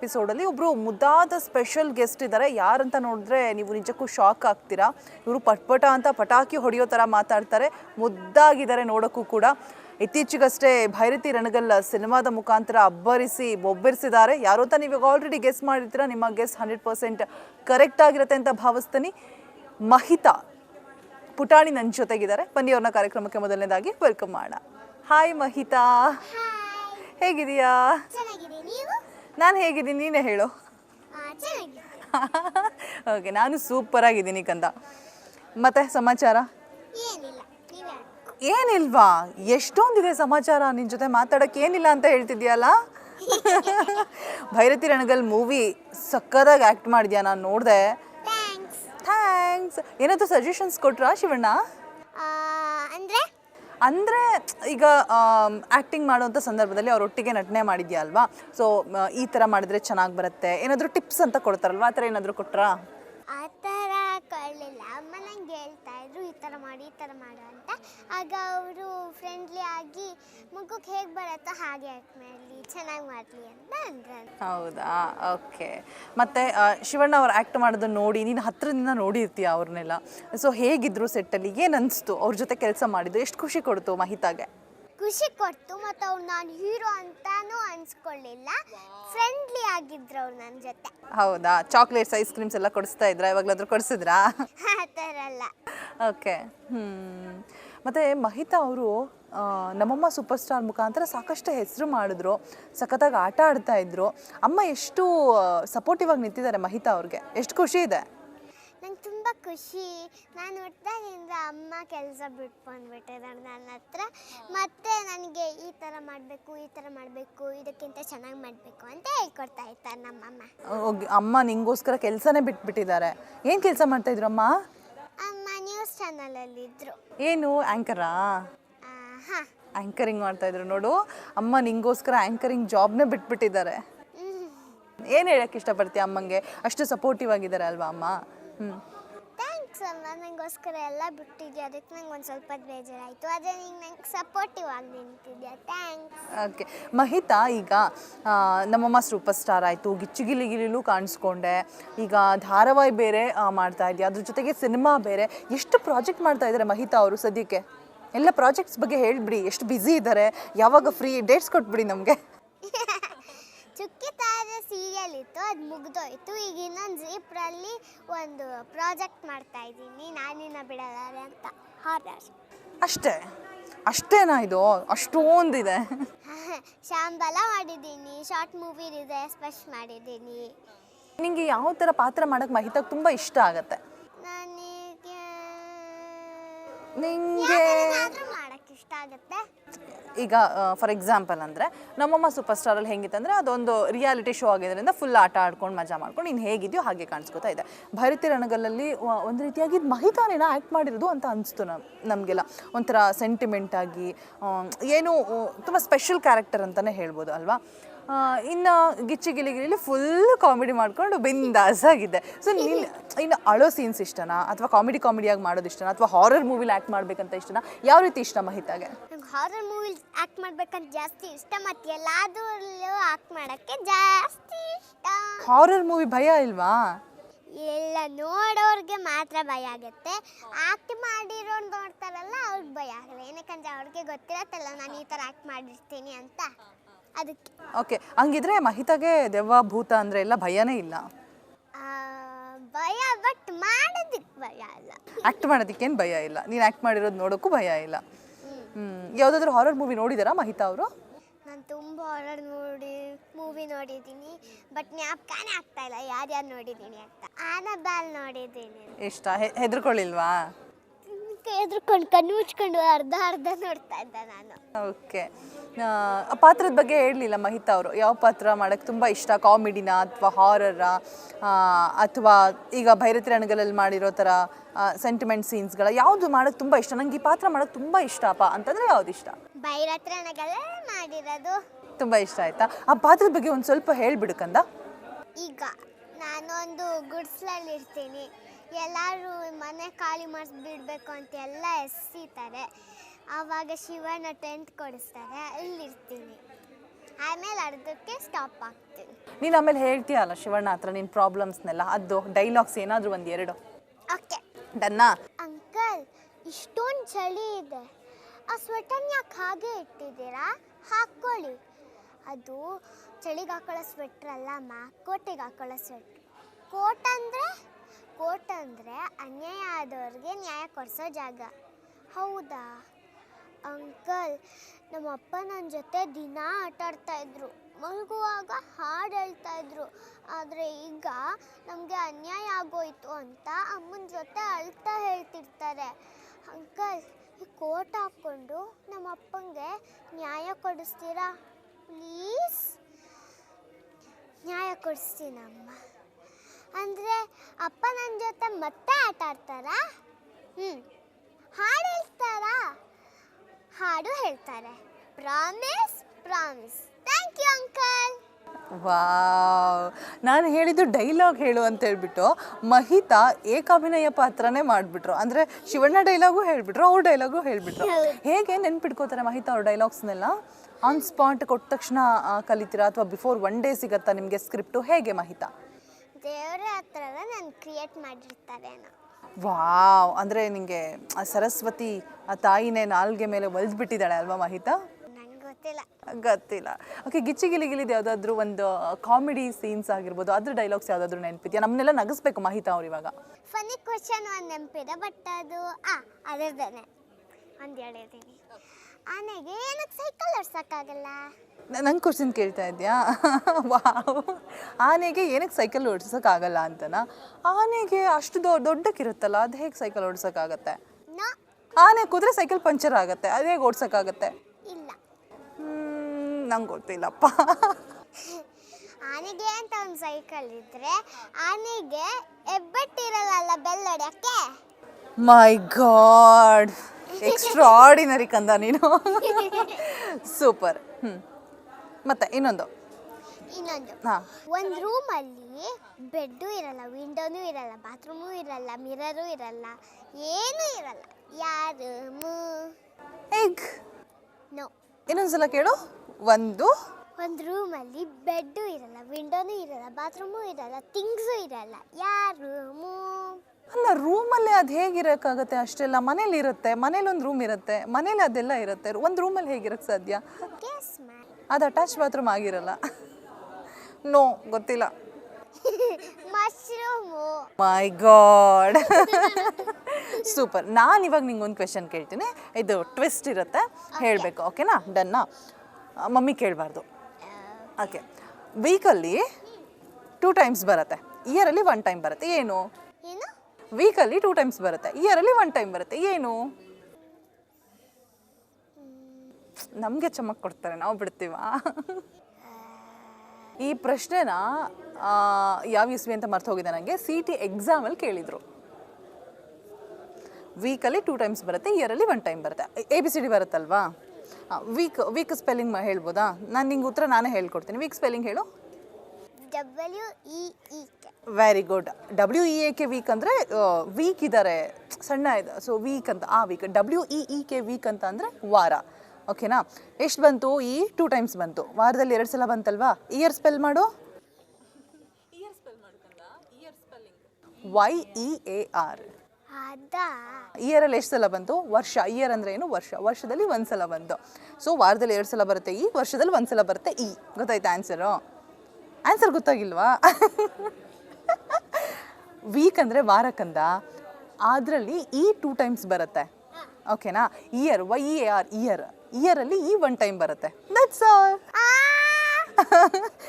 ಎಪಿಸೋಡಲ್ಲಿ ಒಬ್ಬರು ಮುದ್ದಾದ special guest ಇದ್ದಾರೆ ಯಾರಂತ ನೋಡಿದ್ರೆ ನೀವು ನಿಜಕ್ಕೂ ಶಾಕ್ ಆಗ್ತೀರಾ. ಇವರು ಪಟ್ಪಟ ಅಂತ ಪಟಾಕಿ ಹೊಡೆಯೋ ಥರ ಮಾತಾಡ್ತಾರೆ. ಮುದ್ದಾಗಿದ್ದಾರೆ ನೋಡೋಕ್ಕೂ ಕೂಡ. ಇತ್ತೀಚೆಗಷ್ಟೇ ಭೈರತಿ ರಣಗಲ್ ಸಿನಿಮಾದ ಮುಖಾಂತರ ಅಬ್ಬರಿಸಿ ಬೊಬ್ಬರಿಸಿದ್ದಾರೆ. ಯಾರೋ ಅಂತ ನೀವು ಆಲ್ರೆಡಿ ಗೆಸ್ ಮಾಡಿರ್ತೀರಾ. ನಿಮ್ಮ ಗೆಸ್ ಹಂಡ್ರೆಡ್ ಪರ್ಸೆಂಟ್ ಕರೆಕ್ಟ್ ಆಗಿರುತ್ತೆ ಅಂತ ಭಾವಿಸ್ತೀನಿ. ಮಹಿತಾ ಪುಟಾಣಿ ನನ್ನ ಜೊತೆಗಿದ್ದಾರೆ. ಬನ್ನಿ ಅವ್ರನ್ನ ಕಾರ್ಯಕ್ರಮಕ್ಕೆ ಮೊದಲನೇದಾಗಿ ವೆಲ್ಕಮ್ ಮಾಡ ಹಾಯ್ ಮಹಿತಾ. ಹೇಗಿದೆಯಾ ನಾನು ಹೇಗಿದ್ದೀನಿ? ನೀನೇ ಹೇಳು. ಓಕೆ ನಾನು ಸೂಪರ್ ಆಗಿದ್ದೀನಿ ಕಂದ. ಮತ್ತೆ ಸಮಾಚಾರ. ಏನಿಲ್ವಾ? ಎಷ್ಟೊಂದಿದೆ ಸಮಾಚಾರ ನಿನ್ನ ಜೊತೆ ಮಾತಾಡೋಕೆ? ಏನಿಲ್ಲ ಅಂತ ಹೇಳ್ತಿದ್ಯಲ್ಲ? ಭೈರತಿ ರಣಗಲ್ ಮೂವಿ ಸಕ್ಕದಾಗಿ ಆ್ಯಕ್ಟ್ ಮಾಡಿದ್ಯಾ? ನಾನು ನೋಡಿದೆ. ಥ್ಯಾಂಕ್ಸ್ ಏನಾದರೂ ಸಜೆಷನ್ಸ್ ಕೊಟ್ರಾ ಶಿವಣ್ಣ? ಅಂದ್ರೆ ಅಂದರೆ, ಈಗ ಆ್ಯಕ್ಟಿಂಗ್ ಮಾಡುವಂಥ ಸಂದರ್ಭದಲ್ಲಿ ಅವರೊಟ್ಟಿಗೆ ನಟನೆ ಮಾಡಿದ್ಯಾ ಅಲ್ವಾ? ಸೊ ಈ ಥರ ಮಾಡಿದ್ರೆ ಚೆನ್ನಾಗಿ ಬರುತ್ತೆ. ಏನಾದರೂ ಟಿಪ್ಸ್ ಅಂತ ಕೊಡ್ತಾರಲ್ವಾ? ಆ ಥರ ಏನಾದರೂ ಕೊಟ್ರಾ? ಆ ಥರ ನಂಗೆ ಹೇಳ್ತಾ ಇದ್ರು, ಈ ಥರ ಮಾಡಿ, ಈ ಥರ ಮಾಡು ಅಂತ. ಆಗ ಅವರು ಮಗುಗೆ ಹೇಗೆ ಬರುತ್ತೋ ಹಾಗೆ ಆ್ಯಕ್ಟ್ ಮಾಡಲಿ ಚೆನ್ನಾಗಿ ಮಾಡಲಿ ಅಂತ ಅಂದ್ರು ಹೌದಾ? ಓಕೆ. ಮತ್ತು ಶಿವಣ್ಣ ಅವ್ರು ಆ್ಯಕ್ಟ್ ಮಾಡೋದನ್ನ ನೋಡಿ ನೀನು ಹತ್ರದಿಂದ ನೋಡಿರ್ತೀಯ ಅವ್ರನ್ನೆಲ್ಲ ಸೊ ಹೇಗಿದ್ರು ಸೆಟ್ಟಲ್ಲಿ ಏನು ಅನಿಸ್ತು? ಅವ್ರ ಜೊತೆ ಕೆಲಸ ಮಾಡಿದ್ದು? ಎಷ್ಟು ಖುಷಿ ಕೊಡ್ತು ಮಹಿತಾಗೆ? ಖುಷಿ ಕೊಡ್ತು ಮತ್ತು ಅವ್ರು ನಾನು ಹೀರೋ ಅಂತಾನೂ ಅನ್ಸ್ಕೊಳ್ಳಿಲ್ಲ ಫ್ರೆಂಡ್ಲಿ ಆಗಿದ್ರು ಅವ್ರು ನನ್ನ ಜೊತೆ. ಹೌದಾ? ಚಾಕ್ಲೇಟ್ಸ್ ಐಸ್ ಕ್ರೀಮ್ಸ್ ಎಲ್ಲ ಕೊಡಿಸ್ತಾ ಇದ್ರಾ? ಇವಾಗಲಾದ್ರೂ ಕೊಡಿಸಿದ್ರಾ? ಆ ಥರ ಅಲ್ಲ. ಓಕೆ. ಹ್ಞೂ ಮತ್ತು ಮಹಿತಾ ಅವರು ನಮ್ಮಮ್ಮ ಸೂಪರ್ ಸ್ಟಾರ್ ಮುಖಾಂತರ ಸಾಕಷ್ಟು ಹೆಸರು ಮಾಡಿದ್ರು ಸಖತ್ತಾಗಿ ಆಟ ಆಡ್ತಾ ಇದ್ರು. ಅಮ್ಮ ಎಷ್ಟು ಸಪೋರ್ಟಿವ್ ಆಗಿ ನಿಂತಿದ್ದಾರೆ ಮಹಿತಾ ಅವ್ರಿಗೆ? ಎಷ್ಟು ಖುಷಿ ಇದೆ? ನಂಗೆ ತುಂಬ ಖುಷಿ. ನಾನು ಹುಟ್ಟಿದಾಗಿಂದ ಅಮ್ಮ ಕೆಲಸ ಬಿಟ್ಕೊಂಡ್ಬಿಟ್ಟಿದ್ದಾರೆ ನನ್ನ ಹತ್ರ. ಮತ್ತೆ ನನಗೆ ಈ ಥರ ಮಾಡಬೇಕು ಈ ಥರ ಮಾಡಬೇಕು ಇದಕ್ಕಿಂತ ಚೆನ್ನಾಗಿ ಮಾಡಬೇಕು ಅಂತ ಹೇಳ್ಕೊಡ್ತಾ ಇರ್ತಾರೆ ನಮ್ಮಮ್ಮ. ಅಮ್ಮ ನಿಂಗೋಸ್ಕರ ಕೆಲಸನೇ ಬಿಟ್ಬಿಟ್ಟಿದ್ದಾರೆ. ಏನು ಕೆಲಸ ಮಾಡ್ತಾ ಇದ್ರು ಅಮ್ಮ? ಅಮ್ಮ ನ್ಯೂಸ್ ಚಾನಲಲ್ಲಿ ಇದ್ದರು ಏನು ಆ್ಯಂಕರಾ ಆ್ಯಂಕರಿಂಗ್ ಮಾಡ್ತಾ ಇದ್ರು. ನೋಡು ಅಮ್ಮ ನಿಂಗೋಸ್ಕರ ಆ್ಯಂಕರಿಂಗ್ ಜಾಬ್ನೇ ಬಿಟ್ಬಿಟ್ಟಿದ್ದಾರೆ. ಏನು ಹೇಳಕ್ಕೆ ಇಷ್ಟಪಡ್ತೀಯ ಅಮ್ಮಂಗೆ? ಅಷ್ಟು ಸಪೋರ್ಟಿವ್ ಆಗಿದ್ದಾರೆ ಅಲ್ವಾ ಅಮ್ಮ? ಹ್ಞೂ ಥ್ಯಾಂಕ್ಸ್ ಅಮ್ಮ ನನಗೋಸ್ಕರ ಎಲ್ಲ ಬಿಟ್ಟಿದ್ಯಾ? ಅದಕ್ಕೆ ನಂಗೆ ಒಂದು ಸ್ವಲ್ಪ ಬೇಜಾರಾಯಿತು. ಆದರೆ ನಂಗೆ ಸಪೋರ್ಟಿವ್ ಆಗಿ ನಿಂತಿದ್ಯಾ? ಥ್ಯಾಂಕ್ಸ್ ಓಕೆ ಮಹಿತಾ ಈಗ ನಮ್ಮಮ್ಮ ಸೂಪರ್ ಸ್ಟಾರ್ ಆಯಿತು. ಗಿಚ್ಚುಗಿಲಿ ಗಿಲಿಲೂ ಕಾಣಿಸ್ಕೊಂಡೆ. ಈಗ ಧಾರಾವಾಹಿ ಬೇರೆ ಮಾಡ್ತಾ ಇದೆಯಾ. ಅದ್ರ ಜೊತೆಗೆ ಸಿನಿಮಾ ಬೇರೆ. ಎಷ್ಟು ಪ್ರಾಜೆಕ್ಟ್ ಮಾಡ್ತಾ ಇದ್ದಾರೆ ಮಹಿತಾ ಅವರು ಸದ್ಯಕ್ಕೆ? ಎಲ್ಲ ಪ್ರಾಜೆಕ್ಟ್ಸ್ ಬಗ್ಗೆ ಹೇಳ್ಬಿಡಿ ಎಷ್ಟು ಬ್ಯುಸಿ ಇದ್ದಾರೆ ಯಾವಾಗ ಫ್ರೀ ಡೇಟ್ಸ್ ಕೊಟ್ಬಿಡಿ ನಮಗೆ. ಚುಕ್ಕಿ ತಾರ ಸೀರಿಯಲ್ ಇತ್ತು ಅದು ಮುಗ್ದೋಯ್ತು. ಈಗ ಇನ್ನೊಂದು ಜೀಪ್ರಲ್ಲಿ ಒಂದು ಪ್ರಾಜೆಕ್ಟ್ ಮಾಡ್ತಾ ಇದ್ದೀನಿ ನಾನಿನ್ನ ಬಿಡಲಾರೆ ಅಂತ. ಹಾರರ್ ಅಷ್ಟೇ? ಅಷ್ಟೇನಾ ಇದು? ಅಷ್ಟೊಂದಿದೆ. ಶಾಂಬಲ ಮಾಡಿದ್ದೀನಿ ಶಾರ್ಟ್ ಮೂವಿ ಇದೆ ಸ್ಪೆಷ್ ಮಾಡಿದ್ದೀನಿ. ನಿಮಗೆ ಯಾವ ಥರ ಪಾತ್ರ ಮಾಡೋಕ್ಕೆ ಮಹಿತಾಗ ತುಂಬ ಇಷ್ಟ ಆಗುತ್ತೆ? ನನಗೆ ನಿಂಗೆ ಇಷ್ಟ ಆಗುತ್ತೆ? ಈಗ ಫಾರ್ ಎಕ್ಸಾಂಪಲ್ ಅಂದರೆ, ನಮ್ಮಮ್ಮ ಸೂಪರ್ ಸ್ಟಾರಲ್ಲಿ ಹೆಂಗಿತ್ತಂದರೆ ಅದೊಂದು ರಿಯಾಲಿಟಿ ಶೋ ಆಗಿದ್ದರಿಂದ ಫುಲ್ ಆಟ ಆಡ್ಕೊಂಡು ಮಜಾ ಮಾಡ್ಕೊಂಡು ಇನ್ನು ಹೇಗಿದೆಯೋ ಹಾಗೆ ಕಾಣಿಸ್ಕೊತಾ ಇದೆ. ಭರತಿ ರಣಗಲಲ್ಲಿ ಒಂದು ರೀತಿಯಾಗಿ ಇದು ಮಹಿತಾನೇನ ಆ್ಯಕ್ಟ್ ಮಾಡಿರೋದು ಅಂತ ಅನಿಸ್ತು ನಮ್, ನಮಗೆಲ್ಲ. ಒಂಥರ ಸೆಂಟಿಮೆಂಟಾಗಿ ಏನು ತುಂಬ ಸ್ಪೆಷಲ್ ಕ್ಯಾರೆಕ್ಟರ್ ಅಂತಲೇ ಹೇಳ್ಬೋದು, ಅಲ್ವಾ? ಇನ್ನು ಗಿಚ್ಚಿ ಗಿಲಿ ಗಿಲಿ ಫುಲ್ ಕಾಮಿಡಿ ಮಾಡಿಕೊಂಡು ಬಿಂದಾಸ್ ಆಗಿದ್ದೆ ಸೊ ನೀನು ಇನ್ನು ಅಳೋ ಸೀನ್ಸ್ ಇಷ್ಟನಾ? ಅಥವಾ ಕಾಮಿಡಿ ಕಾಮಿಡಿಯಾಗಿ ಮಾಡೋದು ಇಷ್ಟನಾ? ಅಥವಾ ಹಾರರ್ ಮೂವಿಲಿ ಆ್ಯಕ್ಟ್ ಮಾಡಬೇಕಂತ ಇಷ್ಟನಾ? ಯಾವ ರೀತಿ ಇಷ್ಟ ಮಹಿತಾಗೆ? ನಂಗೆ ಹಾರರ್ ಮೂವಿ ಆ್ಯಕ್ಟ್ ಮಾಡ್ಬೇಕಂತ ಜಾಸ್ತಿ ಇಷ್ಟ ಮತ್ತು ಎಲ್ಲಾದ್ರಲ್ಲೂ ಆ್ಯಕ್ಟ್ ಮಾಡೋಕ್ಕೆ ಜಾಸ್ತಿ ಇಷ್ಟ. ಹಾರರ್ ಮೂವಿ ಭಯ ಇಲ್ವಾ? ಎಲ್ಲ ನೋಡೋರಿಗೆ ಮಾತ್ರ ಭಯ ಆಗುತ್ತೆ. ಆಕ್ಟ್ ಮಾಡಿರೋರು ನೋಡ್ತಾರಲ್ಲ ಅವ್ರಿಗೆ ಭಯ ಆಗಲ್ಲ. ಏನಕ್ಕಂದ್ರೆ ಅವ್ರಿಗೆ ಗೊತ್ತಿರತ್ತಲ್ಲ ನಾನು ಈ ಥರ ಆ್ಯಕ್ಟ್ ಮಾಡಿರ್ತೀನಿ ಅಂತ. ಅದಕ್ಕೆ. ಓಕೆ ಹಂಗಿದ್ರೆ ಮಹಿತಾಗೆ ದೆವ್ವ ಭೂತ ಅಂದರೆ ಎಲ್ಲ ಭಯನೇ ಇಲ್ಲ. ಭಯ ಬಟ್ ಮಾಡೋದಕ್ಕೆ ಭಯ ಇಲ್ಲ. ಆ್ಯಕ್ಟ್ ಮಾಡೋದಕ್ಕೇನು ಭಯ ಇಲ್ಲ. ನೀನು ಆ್ಯಕ್ಟ್ ಮಾಡಿರೋದು ನೋಡೋಕ್ಕೂ ಭಯ ಇಲ್ಲ. ಹ್ಞೂ ಯಾವುದಾದ್ರೂ ಹಾರರ್ ಮೂವಿ ನೋಡಿದಾರಾ ಮಹಿತಾ ಅವರು? ನಾನು ತುಂಬ ಹಾರರ್ ನೋಡಿ ಮೂವಿ ನೋಡಿದ್ದೀನಿ ಬಟ್ ಜ್ಞಾಪಕನೇ ಆಗ್ತಾ ಇಲ್ಲ ಯಾರ್ಯಾರು ನೋಡಿದ್ದೀನಿ ಅಂತ. ಆನಬಾಲ್ ನೋಡಿದ್ದೀನಿ ಇಷ್ಟ ಹೆದರ್ಕೊಳ್ಳಿಲ್ವಾ? ಎದ್ರುಕೊಂಡು ಕಣ್ಣು ಮುಚ್ಕೊಂಡು ಅರ್ಧ ಅರ್ಧ ನೋಡ್ತಾ ಇದ್ದೆ ನಾನು. ಓಕೆ ಆ ಪಾತ್ರದ ಬಗ್ಗೆ ಹೇಳಲಿಲ್ಲ ಮಹಿತಾ ಅವರು. ಯಾವ ಪಾತ್ರ ಮಾಡೋಕ್ಕೆ ತುಂಬ ಇಷ್ಟ? ಕಾಮಿಡಿನ ಅಥವಾ ಹಾರರ ಅಥವಾ ಈಗ ಭೈರತಿ ರಣಗಲಲ್ಲಿ ಮಾಡಿರೋ ಥರ ಸೆಂಟಿಮೆಂಟ್ ಸೀನ್ಸ್ಗಳ ಯಾವುದು ಮಾಡೋಕ್ಕೆ ತುಂಬ ಇಷ್ಟ? ನಂಗೆ ಈ ಪಾತ್ರ ಮಾಡೋಕ್ಕೆ ತುಂಬ ಇಷ್ಟಪ್ಪ ಅಂತಂದರೆ ಯಾವ್ದು ಇಷ್ಟ? ಭೈರತ್ರನಗಲ್ಲ ಮಾಡಿರೋದು. ತುಂಬ ಇಷ್ಟ ಆಯ್ತಾ? ಆ ಪಾತ್ರದ ಬಗ್ಗೆ ಒಂದು ಸ್ವಲ್ಪ ಹೇಳ್ಬಿಡು ಕಂದ. ಈಗ ನಾನೊಂದು ಗುಡ್ಸ್ಲಲ್ಲಿ ಇರ್ತೀನಿ ಎಲ್ಲರೂ ಮನೆ ಖಾಲಿ ಮಾಡಿಸ್ಬಿಡ್ಬೇಕು ಅಂತ ಎಲ್ಲ ಎಸ್ಸಿತಾರೆ. ಆವಾಗ ಶಿವನ ಟೆಂಟ್ ಕೊಡಿಸ್ತಾರೆ. ಅಲ್ಲಿರ್ತೀನಿ ಆಮೇಲೆ ಅರ್ಧಕ್ಕೆ ಸ್ಟಾಪ್ ಆಗ್ತೀನಿ. ನೀನು ಆಮೇಲೆ ಹೇಳ್ತೀಯಲ್ಲ ಶಿವಣ್ಣ ಹತ್ರ ನಿನ್ನ ಪ್ರಾಬ್ಲಮ್ಸ್ನೆಲ್ಲ ಅದು ಡೈಲಾಗ್ಸ್ ಏನಾದರೂ ಒಂದು ಎರಡು. ಓಕೆ ಡನ್ನ. ಅಂಕಲ್ ಇಷ್ಟೊಂದು ಚಳಿ ಇದೆ. ಆ ಸ್ವೆಟರ್ ಯಾಕೆ ಹಾಗೆ ಇಟ್ಟಿದ್ದೀರಾ? ಹಾಕ್ಕೊಳ್ಳಿ. ಅದು ಚಳಿಗೆ ಹಾಕೊಳ್ಳೋ ಸ್ವೆಟ್ರ್ ಅಲ್ಲ ಕೋಟೆಗೆ ಹಾಕೊಳ್ಳೋ ಸ್ವೆಟ್ರ್ ಕೋಟ್ ಅಂದರೆ? ಕೋಟ್ ಅಂದರೆ ಅನ್ಯಾಯ ಆದವ್ರಿಗೆ ನ್ಯಾಯ ಕೊಡಿಸೋ ಜಾಗ. ಹೌದಾ? ಅಂಕಲ್, ನಮ್ಮ ಅಪ್ಪ ನನ್ನ ಜೊತೆ ದಿನ ಆಟ ಆಡ್ತಾ ಇದ್ರು. ಮಲಗುವಾಗ ಹಾಡು ಹೇಳ್ತಾಯಿದ್ರು ಆದರೆ ಈಗ ನಮಗೆ ಅನ್ಯಾಯ ಆಗೋಯ್ತು ಅಂತ ಅಮ್ಮನ ಜೊತೆ ಅಳ್ತಾ ಹೇಳ್ತಿರ್ತಾರೆ. ಅಂಕಲ್, ಈ ಕೋಟ್ ಹಾಕ್ಕೊಂಡು ನಮ್ಮ ಅಪ್ಪಂಗೆ ನ್ಯಾಯ ಕೊಡಿಸ್ತೀರಾ? ಪ್ಲೀಸ್. ನ್ಯಾಯ ಕೊಡಿಸ್ತೀನಮ್ಮ. ಅಂದರೆ ಅಪ್ಪ ನನ್ನ ಜೊತೆ ಮತ್ತೆ ಆಟ ಆಡ್ತಾರಾ? ಹ್ಞೂ ಹಾಡು ಹೇಳ್ತಾರಾ? ಹಾಡು ಹೇಳ್ತಾರೆ. Promise promise thank you uncle wow. ನಾನು ಹೇಳಿದ್ದು ಡೈಲಾಗ್ ಹೇಳು ಅಂತ ಹೇಳ್ಬಿಟ್ಟು ಮಹಿತಾ ಏಕಾಭಿನಯ ಪಾತ್ರನೇ ಮಾಡಿಬಿಟ್ರು. ಅಂದರೆ ಶಿವಣ್ಣ ಡೈಲಾಗು ಹೇಳಿಬಿಟ್ರು ಅವ್ರ ಡೈಲಾಗು ಹೇಳಿಬಿಟ್ರು. ಹೇಗೆ ನೆನ್ಪಿಟ್ಕೋತಾರೆ ಮಹಿತಾ ಅವ್ರ ಡೈಲಾಗ್ಸ್ನೆಲ್ಲ ಆನ್ ಸ್ಪಾಟ್ ಕೊಟ್ಟ ತಕ್ಷಣ ಕಲಿತೀರಾ? ಅಥವಾ ಬಿಫೋರ್ ಒನ್ ಡೇ ಸಿಗತ್ತಾ ನಿಮಗೆ ಸ್ಕ್ರಿಪ್ಟು ಹೇಗೆ ಮಹಿತಾ? ದೇವರ ಹತ್ರ ನಾನು ಕ್ರಿಯೇಟ್ ಮಾಡಿರ್ತಾರೆ ವಾವ್ ಅಂದರೆ ನಿಮಗೆ ಸರಸ್ವತಿ ಆ ತಾಯಿನೇ ನಾಲ್ಗೆ ಮೇಲೆ ಒಲ್ದ್ಬಿಟ್ಟಿದ್ದಾಳೆ ಅಲ್ವಾ ಮಹಿತಾ? ಗೊತ್ತಿಲ್ಲ. ಗೊತ್ತಿಲ್ಲ. ಓಕೆ ಗಿಚ್ಚಿ ಗಿಲಿ ಗಿಲಿದು ಯಾವುದಾದ್ರೂ ಒಂದು ಕಾಮಿಡಿ ಸೀನ್ಸ್ ಆಗಿರ್ಬೋದು ಅದ್ರ ಡೈಲಾಗ್ಸ್ ಯಾವುದಾದ್ರೂ ನೆನಪಿದ್ಯಾ? ನಮ್ಮನ್ನೆಲ್ಲ ನಗಿಸ್ಬೇಕು ಮಹಿತಾ ಅವ್ರು ಇವಾಗ. ಫನಿ ಕ್ವಶನ್ ಒಂದು ನೆನಪಿದೆ ಬಟ್ ಅದು ಆ ಅದರದ್ದೇನೆ. ಒಂದು ಹೇಳಿದ್ದೀನಿ ಆನೆಗೆ ಏನಕ್ಕೆ ಸೈಕಲ್ ಓಡಿಸೋಕ್ಕಾಗಲ್ಲ? ನಂಗೆ ಕ್ವಶನ್ ಕೇಳ್ತಾ ಇದೆಯಾ? ವಾವ್. ಆನೆಗೆ ಏನಕ್ಕೆ ಸೈಕಲ್ ಓಡಿಸೋಕ್ಕಾಗಲ್ಲ ಅಂತನಾ? ಆನೆಗೆ ಅಷ್ಟು ದೊಡ್ಡ ದೊಡ್ಡಕ್ಕಿರುತ್ತಲ್ಲ ಅದು ಹೇಗೆ ಸೈಕಲ್ ಓಡಿಸೋಕ್ಕಾಗತ್ತೆ? ನಾ ಆನೆ ಕುದ್ರೆ ಸೈಕಲ್ ಪಂಚರ್ ಆಗುತ್ತೆ ಅದು ಹೇಗೆ ಓಡ್ಸೋಕ್ಕಾಗತ್ತೆ? ಇಲ್ಲ. ನಂಗೆ ಗೊತ್ತಿಲ್ಲಪ್ಪ. ಆನೆಗೆ ಅಂತ ಒಂದು ಸೈಕಲ್ ಇದ್ರೆ ಆನೆಗೆ ಹೆಬ್ಬೆಟ್ಟಿರಲ್ಲ ಬೆಲ್ ಹೊಡ್ಯಕ್ಕೆ ಮೈ ಗಾಡ್ ಎಕ್ಸ್ಟ್ರಾಡಿನರಿ ಕಂದ ನೀನು. ಸೂಪರ್ ಹ್ಞೂ ಮತ್ತೆ ಇನ್ನೊಂದು? ಇನ್ನೊಂದು. ಒಂದು ಒಂದು ರೂಮಲ್ಲಿ ಬೆಡ್ಡು ಇರಲ್ಲ ವಿಂಡೋನೂ ಇರಲ್ಲ ಬಾತ್ರೂಮು ಇರಲ್ಲ ಮಿರರು ಇರಲ್ಲ ಏನೂ ಇರಲ್ಲ. ಯಾರು? ಎಗ್ ನೋ ಇನ್ನೊಂದ್ಸಲ ಕೇಳು. ಒಂದು ಒಂದು ರೂಮಲ್ಲಿ ಬೆಡ್ಡು ಇರಲ್ಲ ವಿಂಡೋನೂ ಇರಲ್ಲ ಬಾತ್ರೂಮು ಇರಲ್ಲ ಥಿಂಗ್ಸು ಇರಲ್ಲ. ಯಾರು ರೂಮು ಅಲ್ಲ ರೂಮಲ್ಲೇ ಅದು ಹೇಗಿರೋಕ್ಕಾಗತ್ತೆ? ಅಷ್ಟೆಲ್ಲ ಮನೇಲಿ ಇರುತ್ತೆ ಮನೇಲಿ ಒಂದು ರೂಮ್ ಇರುತ್ತೆ ಮನೇಲಿ ಅದೆಲ್ಲ ಇರುತ್ತೆ. ಒಂದು ರೂಮಲ್ಲಿ ಹೇಗಿರಕ್ಕೆ ಸಾಧ್ಯ? ಅದು ಅಟ್ಯಾಚ್ ಬಾತ್ರೂಮ್ ಆಗಿರಲ್ಲ. ನೋ ಗೊತ್ತಿಲ್ಲ. ಮಶ್ರೂಮು ಮೈ ಗಾಡ್ ಸೂಪರ್ ನಾನು ಇವಾಗ ನಿಂಗೆ ಒಂದು ಕ್ವೆಶನ್ ಕೇಳ್ತೀನಿ. ಇದು ಟ್ವಿಸ್ಟ್ ಇರುತ್ತೆ. ಹೇಳಬೇಕು ಓಕೆನಾ ಡನ್ನಾ ಮಮ್ಮಿ ಕೇಳಬಾರ್ದು. ಓಕೆ ವೀಕಲ್ಲಿ ಟೂ ಟೈಮ್ಸ್ ಬರುತ್ತೆ. ಇಯರಲ್ಲಿ ಒನ್ ಟೈಮ್ ಬರುತ್ತೆ. ಏನು? ವೀಕಲ್ಲಿ ಟೂ ಟೈಮ್ಸ್ ಬರುತ್ತೆ. ಇಯರಲ್ಲಿ ಒನ್ ಟೈಮ್ ಬರುತ್ತೆ. ಏನು? ನಮಗೆ ಚಮಕ್ ಕೊಡ್ತಾರೆ. ನಾವು ಬಿಡ್ತೀವಾ. ಈ ಪ್ರಶ್ನೆನ ಯಾವ ಇಸ್ವಿ ಅಂತ ಮರ್ತು ಹೋಗಿದೆ ನನಗೆ ಸಿ ಟಿ ಎಕ್ಸಾಮಲ್ಲಿ ಕೇಳಿದರು. ವೀಕಲ್ಲಿ ಟೂ ಟೈಮ್ಸ್ ಬರುತ್ತೆ. ಇಯರಲ್ಲಿ ಒನ್ ಟೈಮ್ ಬರುತ್ತೆ. ಎ ಬಿ ಸಿ ಡಿ ಬರುತ್ತಲ್ವಾ? ವೀಕ್ ವೀಕ್ ಸ್ಪೆಲ್ಲಿಂಗ್ ಹೇಳ್ಬೋದಾ? ನಾನು ನಿಂಗೆ ಉತ್ತರ ನಾನೇ ಹೇಳ್ಕೊಡ್ತೀನಿ. ವೀಕ್ ಸ್ಪೆಲ್ಲಿಂಗ್ ಹೇಳು. W E E K very good W E A K week ಅಂದರೆ ವೀಕ್ ಇದ್ದಾರೆ ಸಣ್ಣ ಇದೆ ಸೊ ವೀಕ್ ಅಂತ ಆ week W E E K week ಅಂತ ಅಂದರೆ ವಾರ. ಓಕೆನಾ ಎಷ್ಟು ಬಂತು? ಈ ಟೂ ಟೈಮ್ಸ್ ಬಂತು. ವಾರದಲ್ಲಿ ಎರಡು ಸಲ ಬಂತಲ್ವಾ? ಇಯರ್ ಸ್ಪೆಲ್ ಮಾಡು. ವೈ ಇ ಎ ಆರ್ ಇಯರಲ್ಲಿ ಎಷ್ಟು ಸಲ ಬಂತು? ವರ್ಷ. ಇಯರ್ ಅಂದ್ರೆ ಏನು? ವರ್ಷ. ವರ್ಷದಲ್ಲಿ ಒಂದು ಸಲ ಬಂತು. ಸೊ ವಾರದಲ್ಲಿ ಎರಡು ಸಲ ಬರುತ್ತೆ ಈ ವರ್ಷದಲ್ಲಿ ಒಂದು ಸಲ ಬರುತ್ತೆ ಈ. ಗೊತ್ತಾಯ್ತು ಆನ್ಸರು ಆನ್ಸರ್ ಗೊತ್ತಾಗಿಲ್ವಾ? ವೀಕ್ ಅಂದರೆ ವಾರಕ್ಕಂದ? ಅದರಲ್ಲಿ ಈ ಟೂ ಟೈಮ್ಸ್ ಬರುತ್ತೆ. ಓಕೆನಾ year Y A R year ಇಯರಲ್ಲಿ ಈ ಒನ್ ಟೈಮ್ ಬರುತ್ತೆ. That's all